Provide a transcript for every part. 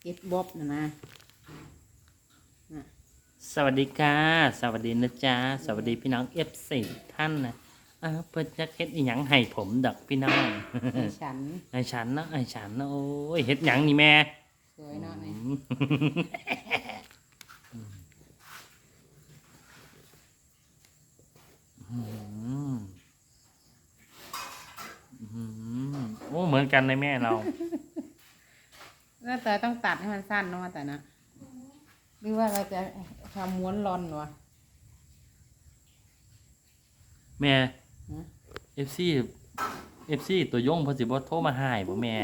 เก็ดบ๊อบนะนะนะสวัสดีค่ะ สวัสดีนะจ๊ะ สวัสดีพี่น้องเอฟซีท่านนะเออเพื่อจะเฮ็ดอีหยังให้ผมดอกพี่น้องให้ฉันไอ้ฉันนะไอ้ฉันนะโอ้ยเฮ็ดหยังนี่แม่สวยเนาะนี่อืมอืมโอ้เหมือนกันเลยแม่เรา แล้วแต่ต้องตัดให้มันสั้นเนาะแต่นะหรือว่าเราจะทำม้วนรอนวะแม่ฮะเอฟซีเอฟซีตัวยงเพอสิบ่โทรมาหายบ่แม่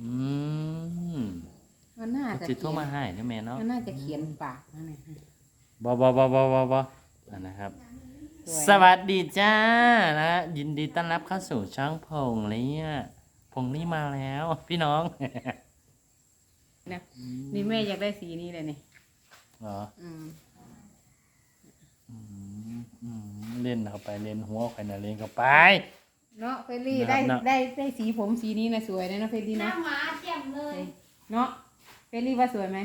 อืมมันน่าจะสิเขีโทรยนมาหายนะแม่เนาะมันน่าจะเขียนปากนะเนี่ยบอบอบอบอบอบอะนะครับสวยสวัสดีจ้านะยินดีต้อนรับเข้าสู่ช่องพงเลยเนี่ยพงนี่มาแล้ว พี่น้อง นะนี่แม่อยากได้สีนี้เลยนี่เหรออืมอืมอืมเล่นเข้าไปเล่นหัวใครนะเล่นเข้าไป เนาะเฟรลี่นะครับได้เนาะได้ได้สีผมสีนี้นะสวยเลยนะเฟรลี่หน้านะหมาแจ่มเลยเนาะเฟรลี่ว่าสวยไหม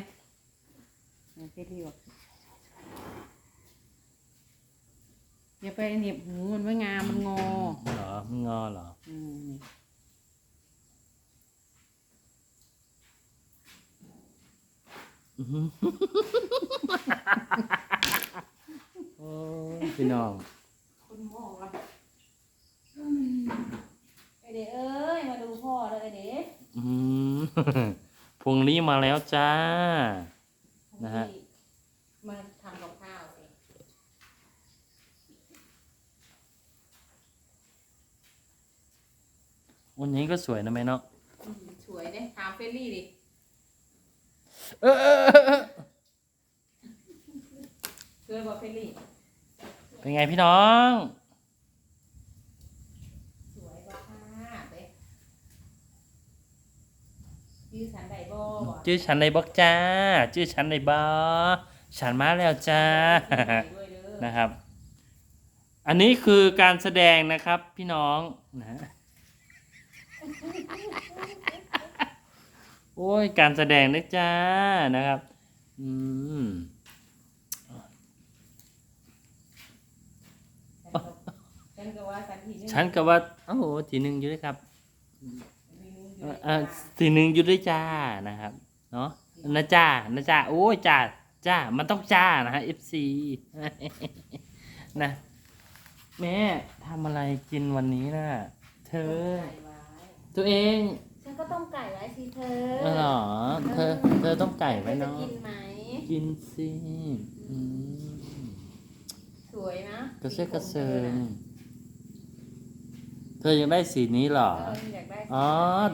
เนี่ยเฟรลี่บอกอย่าไปเหน็บหูมันไม่งามมันงอเหรอมึงงอเหรออืมนี่ อื้อหือ โอ้ยพี่น้องคุณหมอไอเด็กเอ้ย มาดูพ่อเลยไอเด็กอืมพงนี้มาแล้วจ้า นะฮะ มาทำกับข้าวสิวันนี้ก็สวยนะแม่เนาะ อืมสวยเนี่ยถามเฟรลี่ดิ เออเออเออเออสวยบอกเฟรลี่เป็นไงพี่น้อง สวยบ่ค่ะเด้ยืดสันไดโบบ่ชื่อฉันในบอกจ้า ชื่อฉันในบอฉันมาแล้วจ้า ด้วยเด้อนะครับ อันนี้คือการแสดงนะครับพี่น้องนะ โอ้ย การแสดงนะจ้านะครับ อืม ฉันก็ว่าสันที ฉันก็ว่าโอ้โหทีหนึ่งอยู่ด้วยครับเอ่อเอ่อทีหนึ่งอยู่ด้วยจ้านะครับเนาะนะจ้านะจ้าโอ้ยจ้าจ้ามันต้องจ้านะฮะ FC นะ แม่ทำอะไรกินวันนี้น่ะ เธอ ตัวเองฉันก็ต้มไก่ไว้สิเธอเออเหรอเธอ เธอต้องไก่ไว้เธอจะเนาะกินไหม กินสิอืมสวยนะกระเซาะกระเซิงเธ อยังได้สีนี้เหรอเอออยากได้อ๋อ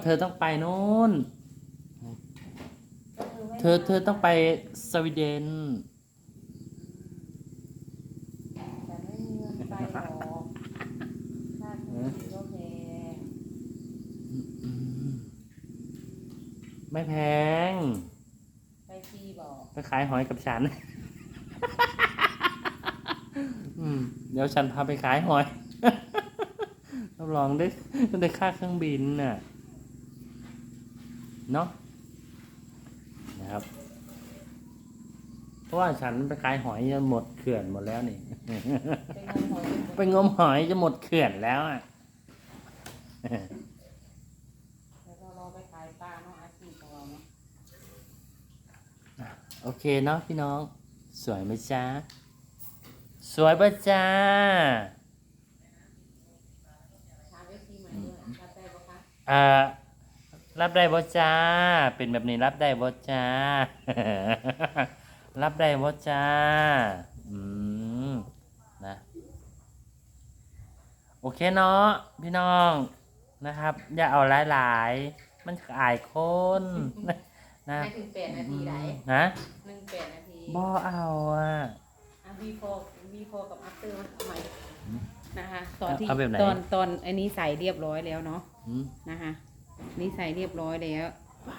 เธอต้องไปนู้นก็ไม่เธอเธอต้องไปสวีเดน แต่ไม่มีเงินไปหรอกค่าเครื่องบินก็แพงไม่แพง ไปฟรีบอกไปขายหอยกับฉัน อืม เดี๋ยวฉันพาไปขายหอย รับรองได้ได้ค่าเครื่องบินน่ะเนาะนะครับ เพราะว่าฉันไปขายหอยจะหมดเขื่อนหมดแล้วนี่ ไปงมหอยจนหมหอยจะหมดเขื่อนแล้วอะโอเคเนาะพี่น้อง สวยไหมจ๊ะสวยปะจ้า ถามเอฟซีใหม่ด้วยรับได้ปะคะ อ่ารับได้บ่จ้า เป็นแบบนี้รับได้บ่จ้า รับได้บ่จ้า อืม นะ โอเคเนาะพี่น้องนะครับ อย่าเอาหลายๆ มันอายคนนะให้ถึงแปดนาทีไหนฮะหนึ่งแปดนาทีบ่เอาอะอะ before before กับ after มาใหม่นะคะ ตอนที่เอาแบบไหนตอนตอนอันนี้ใส่เรียบร้อยแล้วเนาะ อืมนะคะนี่ใส่เรียบร้อยแล้ว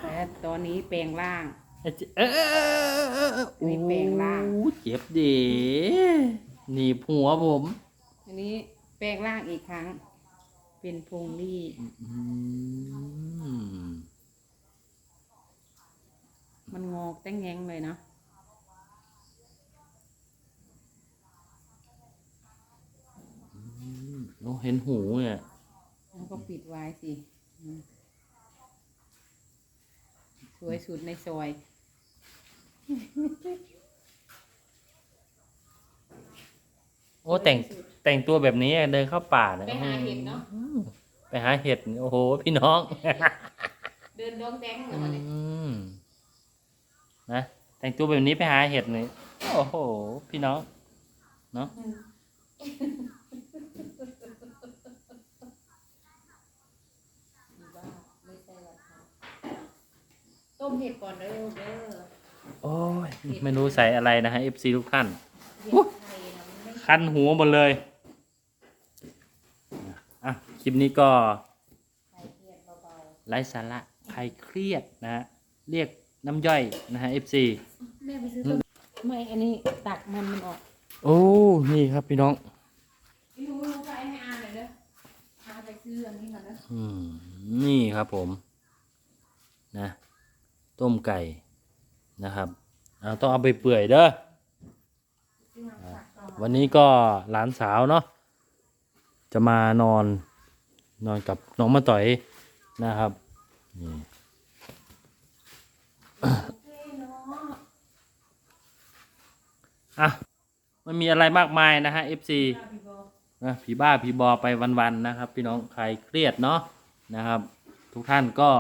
แต่ตอนนี้แปลงร่าง เอ้ยเอ้ยเอ้ยเอ้ยเอ้ยเอ้ยมีแปลงร่าง โอ้เจ็บดีหนีบหัวผมอันนี้แปลงร่างอีกครั้ง เป็นพงลี่อืมมันงอกแต่งแงงเลยเนาะโอ้เห็นหูเนี่ย แล้วก็ปิดไว้สิอืมสวยสุดในซอย โอ้แต่งแต่งตัวแบบนี้เดินเข้าป่าเนี่ยไปหาเห็ดเนาะ อืมไปหาเห็ดโอ้โห พี่น้องเดินดองแดงเหมือนอืกันเลยมนะแต่งตัวแบบนี้ไปหาเห็ดนี่โอ้โห พี่น้อง เนาะ ไม่ใช่ว่าค่ะ ต้มเห็ดก่อนเด้อเด้อโอ้ยไม่รู้ใส่อะไรนะฮะ FC ทุกท่าน เห็ดไทยนะมันไม่คันหัวหมดเลยอะคลิปนี้ก็ใส่เห็ดเบาไร้สาระใครเครียดนะฮะเรียกน้ำย่อยนะฮะ FC ๆแม่ไปซื้อต้มไม่อันนี้ตักมันมันออกโอ้นี่ครับพี่น้องพี่รู้รู้ไปให้อาเลยเด้ออาไปซื้ออันนี้ก่อนนะอืมนี่ครับผม นะ ต้มไก่นะครับอ่าต้องเอาไปเปื่อยเด้อวันนี้ก็หลานสาวเนาะจะมานอนนอนกับน้องมาต่อยนะครับนี่อะไม่มีอะไรมากมายนะฮะ FC พี่โบนะผีบ้าผีบอไปวันๆนะครับ พี่น้องใครเครียดเนาะนะครับ ทุกท่านก็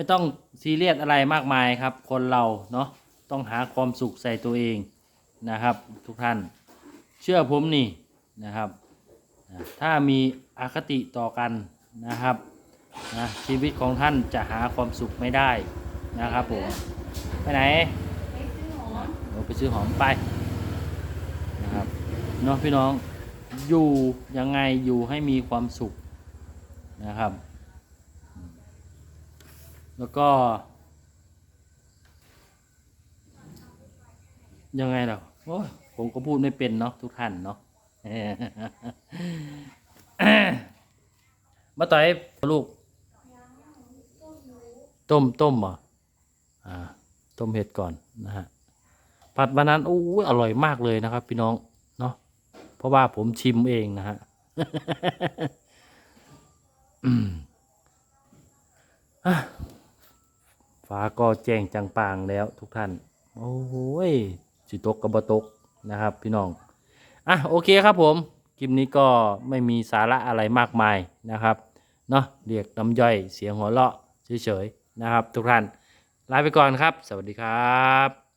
ไม่ต้องซีเรียสอะไรมากมายครับ คนเราเนาะต้องหาความสุขใส่ตัวเองนะครับ ทุกท่านเชื่อผมนี่นะครับ ถ้ามีอคติต่อกันนะครับนะชีวิตของท่านจะหาความสุขไม่ได้นะครับผมไปไหนไปซื้อหอมเราไปซื้อหอมไปนะครับเนาะพี่น้องอยู่ยังไงอยู่ให้มีความสุขนะครับ แล้วก็ ยังไงล่ะโอ้ยผมก็พูดไม่เป็นเนาะทุกท่านเนาะมาต่อยลูก ต้มต้มเหรออ่า ต้มเห็ดก่อนนะฮะผัดวันนั้นโอ้ยอร่อยมากเลยนะครับ พี่น้องเนาะเพราะว่าผมชิมเองนะฮะอืมอะ ฟ้าก็แจ้งจังปางแล้วทุกท่าน โอ้ยสิตกกับบตกนะครับ พี่น้อง อะโอเคครับผม คลิปนี้ก็ไม่มีสาระอะไรมากมายนะครับ เนาะเรียกน้ำย่อยเสียงหัวเราะเฉยๆนะครับ ทุกท่าน ลาไปก่อนครับ สวัสดีครับ